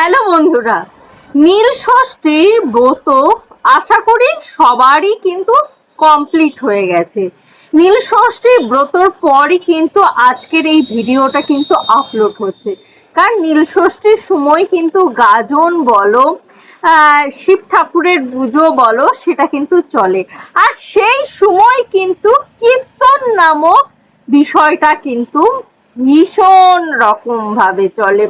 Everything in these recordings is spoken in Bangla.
হ্যালো বন্ধুরা, নীল ষষ্ঠীর ব্রত আশা করি সবারই কিন্তু কমপ্লিট হয়ে গেছে। নীল ষষ্ঠীর ব্রতর পরই কিন্তু আজকের এই ভিডিওটা কিন্তু আপলোড হচ্ছে। কারণ নীল ষষ্ঠীর সময় কিন্তু গাজন বলো শিব ঠাকুরের পুজো বলো, সেটা কিন্তু চলে। আর সেই সময় কিন্তু কীর্তন নামক বিষয়টা কিন্তু ভীষণ রকম ভাবে চলে।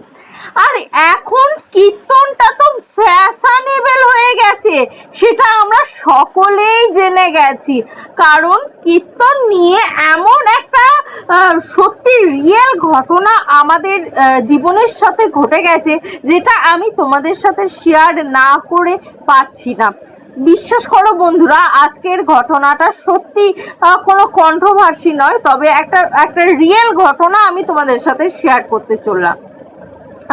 আর এখন কীর্তনটা তো ফ্যাশনেবল হয়ে গেছে, সেটা আমরা সকলেই জেনে গেছি। কারণ কীর্তন নিয়ে এমন একটা সত্যি রিয়েল ঘটনা আমাদের জীবনের সাথে ঘটে গেছে, যেটা আমি তোমাদের সাথে শেয়ার না করে পারছি না। বিশ্বাস করো বন্ধুরা, আজকের ঘটনাটা সত্যি কোনো কন্ট্রোভার্সি নয়, তবে একটা একটা রিয়েল ঘটনা আমি তোমাদের সাথে শেয়ার করতে চললাম।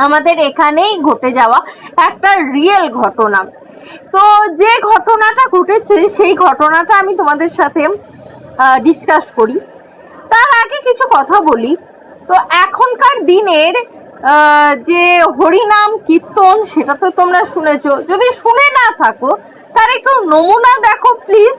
আমাদের এখানেই ঘটে যাওয়া একটা রিয়েল ঘটনা। তো যে ঘটনাটা ঘটেছে, সেই ঘটনাটা আমি তোমাদের সাথে ডিসকাস করি। তার আগে কিছু কথা বলি। তো এখনকার দিনের যে হরিনাম কীর্তন, সেটা তো তোমরা শুনেছো। যদি শুনে না থাকো, তার একটু নমুনা দেখো প্লিজ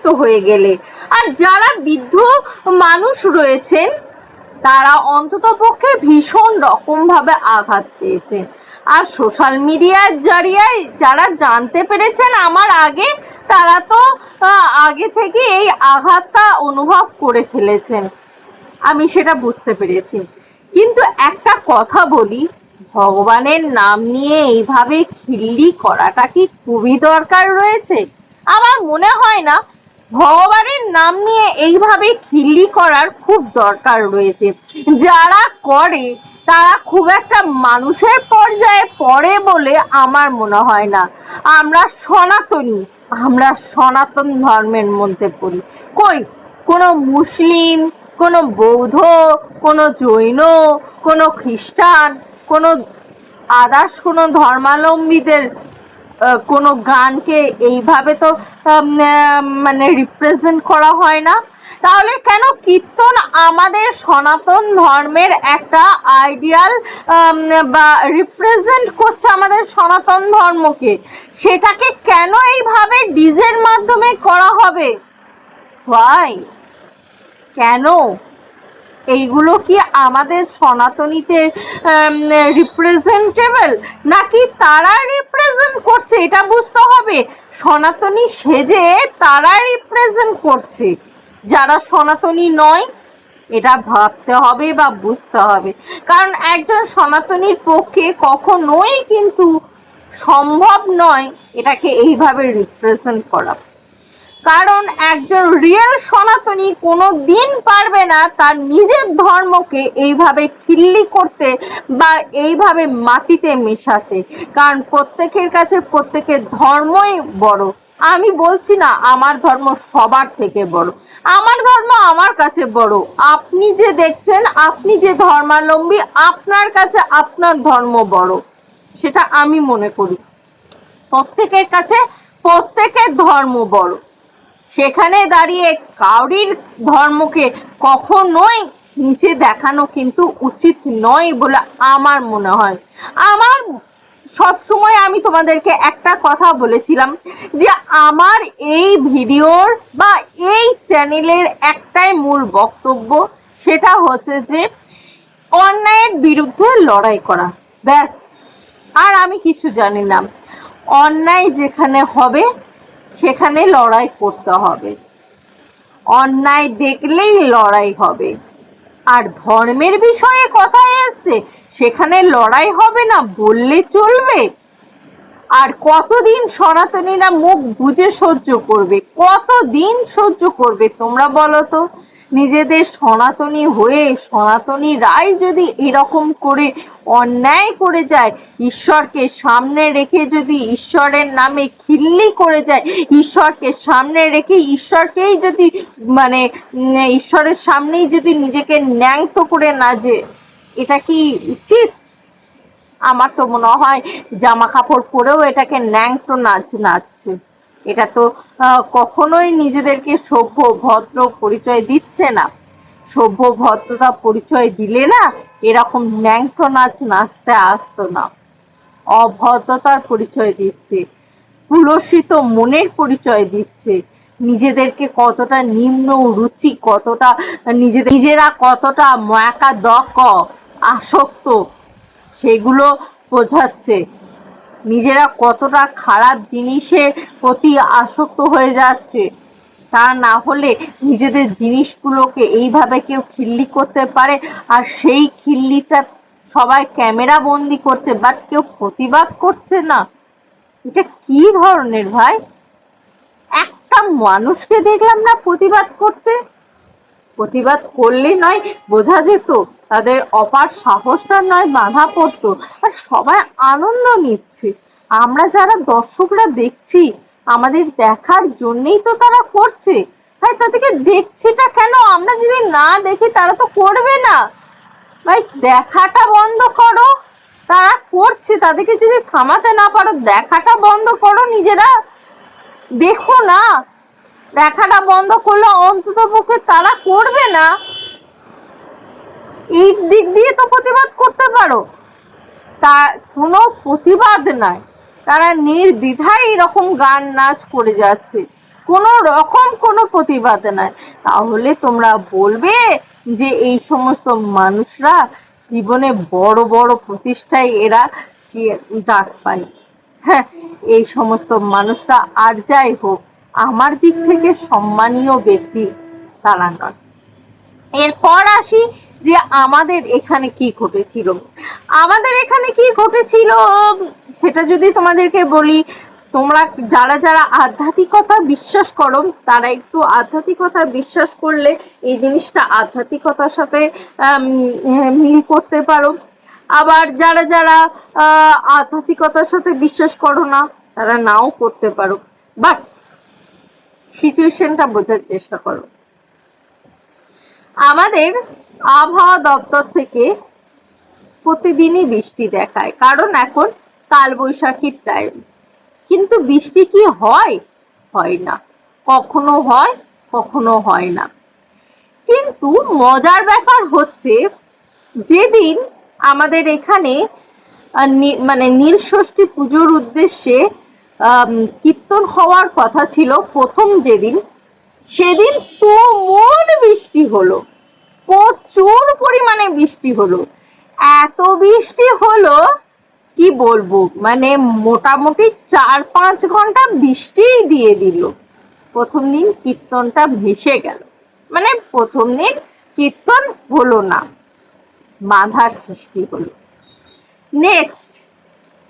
আচমকিত হয়ে গেলে। আর যারা বৃদ্ধ মানুষ রয়েছেন, তারা অন্তত পক্ষে ভীষণ রকম ভাবে আঘাত পেয়েছেন। আর সোশ্যাল মিডিয়ার জরিয়ায় যারা জানতে পেরেছেন আমার আগে, তারা তো আগে থেকে এই আঘাতটা অনুভব করে ফেলেছেন। আমি সেটা বুঝতে পেরেছি। কিন্তু একটা কথা বলি, ভগবানের নাম নিয়ে এইভাবে খিল্লি করাটা কি খুবই দরকার রয়েছে? আমার মনে হয় না ভগবানের নাম নিয়ে এইভাবে খিল্লি করার খুব দরকার রয়েছে। যারা করে তারা খুব একটা মানুষের পর্যায়ে পড়ে বলে আমার মনে হয় না। আমরা সনাতনী আমরা সনাতন ধর্মের মধ্যে পড়ি। কই? কোনো মুসলিম কোনো বৌদ্ধ কোনো জৈন কোনো খ্রিস্টান কোনো আদার্স কোনো ধর্মাবলম্বীদের আহ, কোনো গানকে এইভাবে তো মানে রিপ্রেজেন্ট করা হয় না। তাহলে কেন কীর্তন আমাদের সনাতন ধর্মের একটা আইডিয়াল বা রিপ্রেজেন্ট করছে আমাদের সনাতন ধর্মকে? সেটাকে কেন এইভাবে ডিজের মাধ্যমে করা হবে? ওয়াই কেন? এইগুলো কি আমাদের সনাতনীতে রিপ্রেজেন্টেবল নাকি তারা রিপ্রেজেন্ট করছে? এটা বুঝতে হবে। সনাতনী সেজে তারা রিপ্রেজেন্ট করছে। যারা সনাতনী নয়, এটা ভাবতে হবে বা বুঝতে হবে। কারণ একজন সনাতনীর পক্ষে কখনোই কিন্তু সম্ভব নয় এটাকে এইভাবে রিপ্রেজেন্ট করা। কারণ একজন রিয়েল সনাতনী কোনো দিন পারবে না তার নিজের ধর্মকে এইভাবে খিল্লি করতে বা এইভাবে মাটিতে মেশাতে। কারণ প্রত্যেকের কাছে প্রত্যেকের ধর্মই বড়। আমি বলছি না, আমার ধর্ম সবার থেকে বড়। আমার ধর্ম আমার কাছে বড়। আপনি যে দেখছেন, আপনি যে ধর্মাবলম্বী, আপনার কাছে আপনার ধর্ম বড়। সেটা আমি মনে করি। প্রত্যেকের কাছে প্রত্যেকের ধর্ম বড়। সেখানে দাঁড়িয়ে কাউরির ধর্মকে কখনোই নিচে দেখানো কিন্তু উচিত নয় বলে আমার মনে হয়। আমার সব সময় আমি তোমাদেরকে একটা কথা বলেছিলাম যে আমার এই ভিডিওর বা এই চ্যানেলের একটাই মূল বক্তব্য সেটা হচ্ছে যে অন্যায়ের বিরুদ্ধে লড়াই করা। ব্যাস, আর আমি কিছু জানি না। অন্যায় যেখানে হবে সেখানে লড়াই করতে হবে। অন্যায় দেখলেই লড়াই হবে। আর ধর্মের বিষয়ে কথা এসছে, সেখানে লড়াই হবে না, বললে চলবে। আর কতদিন সনাতনীরা মুখ বুঝে সহ্য করবে? কতদিন সহ্য করবে তোমরা বলো তো? নিজেদের সনাতনী হয়ে সনাতনী রায় যদি এরকম করে অন্যায় করে যায়, ঈশ্বরকে সামনে রেখে যদি ঈশ্বরের নামে খিল্লি করে যায়, ঈশ্বরকে সামনে রেখে ঈশ্বরকেই যদি মানে ঈশ্বরের সামনেই যদি নিজেকে ন্যাংত করে না যে, এটা কি উচিত? আমার তো মনে হয় জামা কাপড় পরেও এটাকে ন্যাংটো নাচ নাচছে। এটা তো কখনোই নিজেদেরকে সভ্য ভদ্র পরিচয় দিচ্ছে না। সভ্য ভদ্রতা পরিচয় দিলে না এরকম ন্যাংটো নাচ নাচতে আসতো না। অভদ্রতার পরিচয় দিচ্ছে পুলসিত মনের পরিচয় দিচ্ছে। নিজেদেরকে কতটা নিম্ন রুচি, কতটা নিজেদের, নিজেরা কতটা মাকা দক আসক্ত, সেগুলো বোঝাচ্ছে। নিজেরা কতটা খারাপ জিনিসের প্রতি আসক্ত হয়ে যাচ্ছে। তা না হলে নিজেদের জিনিসগুলোকে এইভাবে কেউ খিল্লি করতে পারে আর সেই খিল্লিটা সবাই ক্যামেরা বন্দি করছে বাট কেউ প্রতিবাদ করছে না। এটা কি ধরনের ভাই? একটা মানুষকে দেখলাম না প্রতিবাদ করতে। প্রতিবাদ করলে নয়, বোঝা যেত তাদের অপার সাহসটা নয় বাধা পড়তো, আর সবাই আনন্দ নিচ্ছে। আমরা যারা দর্শকরা দেখছি, আমাদের দেখার জন্যই তো তারা করছে। ভাই, তাদেরকে দেখছিটা কেন? আমরা যদি না দেখি, তারা তো করবে না। ভাই, দেখাটা বন্ধ করো। তারা করছে, তাদেরকে যদি থামাতে না পারো, দেখাটা বন্ধ করো নিজেরা। দেখো না, দেখাটা বন্ধ করলে অন্তত পক্ষে তারা করবে না। এই দিক দিয়ে তো প্রতিবাদ করতে পারো। তার কোনো প্রতিবাদ নাই। তারা নির্দ্বিধায় এরকম গান নাচ করে যাচ্ছে। কোনো রকম কোনো প্রতিবাদ নাই। তাহলে তোমরা বলবে যে এই সমস্ত মানুষরা জীবনে বড় বড় প্রতিষ্ঠায় এরা ডাক পায়। হ্যাঁ এই সমস্ত মানুষরা আর যাই হোক, আমার দিক থেকে সম্মানীয় ব্যক্তি তারা নয়। এরপর আসি যে আমাদের এখানে কি ঘটেছিল? আমাদের এখানে কি ঘটেছিল? সেটা যদি তোমাদেরকে বলি তোমরা যারা যারা আধ্যাত্মিকতা বিশ্বাস করো তারা একটু আধ্যাত্মিকতা বিশ্বাস করলে এই জিনিসটা আধ্যাত্মিকতার সাথে হ্যাঁ, মিল করতে পারো। আবার যারা যারা আধ্যাত্মিকতার সাথে বিশ্বাস করো না তারা নাও করতে পারো। বাট সিচুয়েশনটা বোঝার চেষ্টা করো। আমাদের আবহাওয়া দপ্তর থেকে প্রতিদিনই বৃষ্টি দেখায়, কারণ এখন কালবৈশাখীর টাইম কিন্তু বৃষ্টি কি হয়? হয় না। কখনো হয় কখনো হয় না। কিন্তু মজার ব্যাপার হচ্ছে, যেদিন আমাদের এখানে মানে নীলষষ্ঠী পুজোর উদ্দেশ্যে কীর্তন হওয়ার কথা ছিল প্রথম যেদিন, সেদিন তুমুল বৃষ্টি হলো। প্রচুর পরিমাণে বৃষ্টি হলো। এত বৃষ্টি হলো, কি বলব? মানে মোটামুটি চার পাঁচ ঘণ্টা বৃষ্টিই দিয়ে দিল। প্রথম দিন কীর্তনটা ভেসে গেল। মানে প্রথম দিন কীর্তন হলো না, বাধার সৃষ্টি হলো। নেক্সট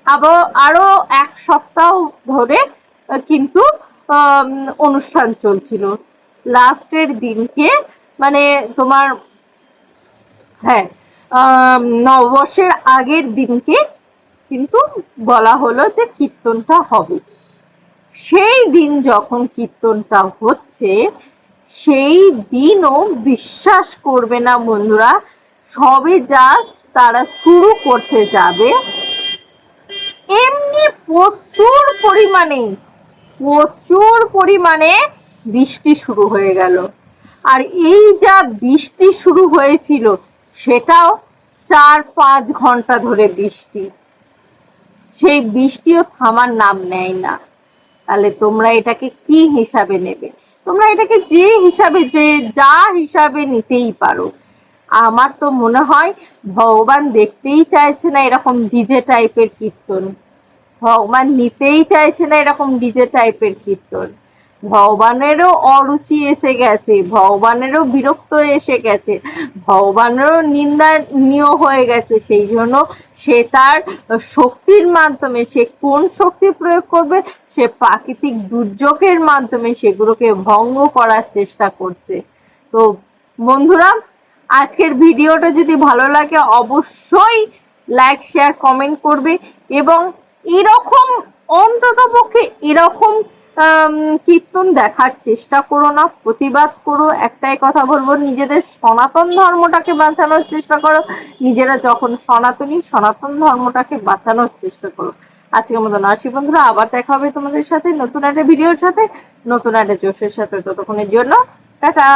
আবার আরও এক সপ্তাহ ধরে কিন্তু অনুষ্ঠান চলছিল। লাস্টের দিনকে মানে তোমার হ্যাঁ নববর্ষের আগের দিনকে কিন্তু বলা হলো যে কীর্তনটা হবে। সেই দিন যখন কীর্তনটা হচ্ছে, সেই দিনও বিশ্বাস করবে না বন্ধুরা, সবে জাস্ট তারা শুরু করতে যাবে। এমনি প্রচুর পরিমাণে প্রচুর পরিমাণে বৃষ্টি শুরু হয়ে গেল। আর এই যা বৃষ্টি শুরু হয়েছিল সেটাও চার পাঁচ ঘণ্টা ধরে বৃষ্টি। সেই বৃষ্টিও থামার নাম নেয় না। তাহলে তোমরা এটাকে কি হিসাবে নেবে? তোমরা এটাকে যে হিসাবে, যে যা হিসাবে নিতেই পারো। আমার তো মনে হয় ভগবান দেখতেই চাইছে না এরকম ডিজে টাইপের কীর্তন। ভগবান নিতেই চাইছে না এরকম ডিজে টাইপের কীর্তন। ভগবানেরও অরুচি এসে গেছে, ভগবানেরও বিরক্ত এসে গেছে, ভগবানেরও নিন্দানীয় হয়ে গেছে, সেই জন্য সে তার শক্তির মাধ্যমে, সে কোন শক্তি প্রয়োগ করবে? সে প্রাকৃতিক দুর্যোগের মাধ্যমে সেগুলোকে ভঙ্গ করার চেষ্টা করছে। তো বন্ধুরা, আজকের ভিডিওটা যদি ভালো লাগে, অবশ্যই লাইক শেয়ার কমেন্ট করবে এবং এরকম অন্তত পক্ষে এরকম কীর্তন দেখার চেষ্টা করো না, প্রতিবাদ করো, একটাই কথা বলব, নিজেদের সনাতন ধর্মটাকে বাঁচানোর চেষ্টা করো, নিজেরা যখন সনাতনী, সনাতন ধর্মটাকে বাঁচানোর চেষ্টা করো। আজকের মতো নরসি বন্ধুরা, আবার দেখা হবে তোমাদের সাথে নতুন একটা ভিডিওর সাথে, নতুন একটা জোশের সাথে, ততক্ষণের জন্য টাটা।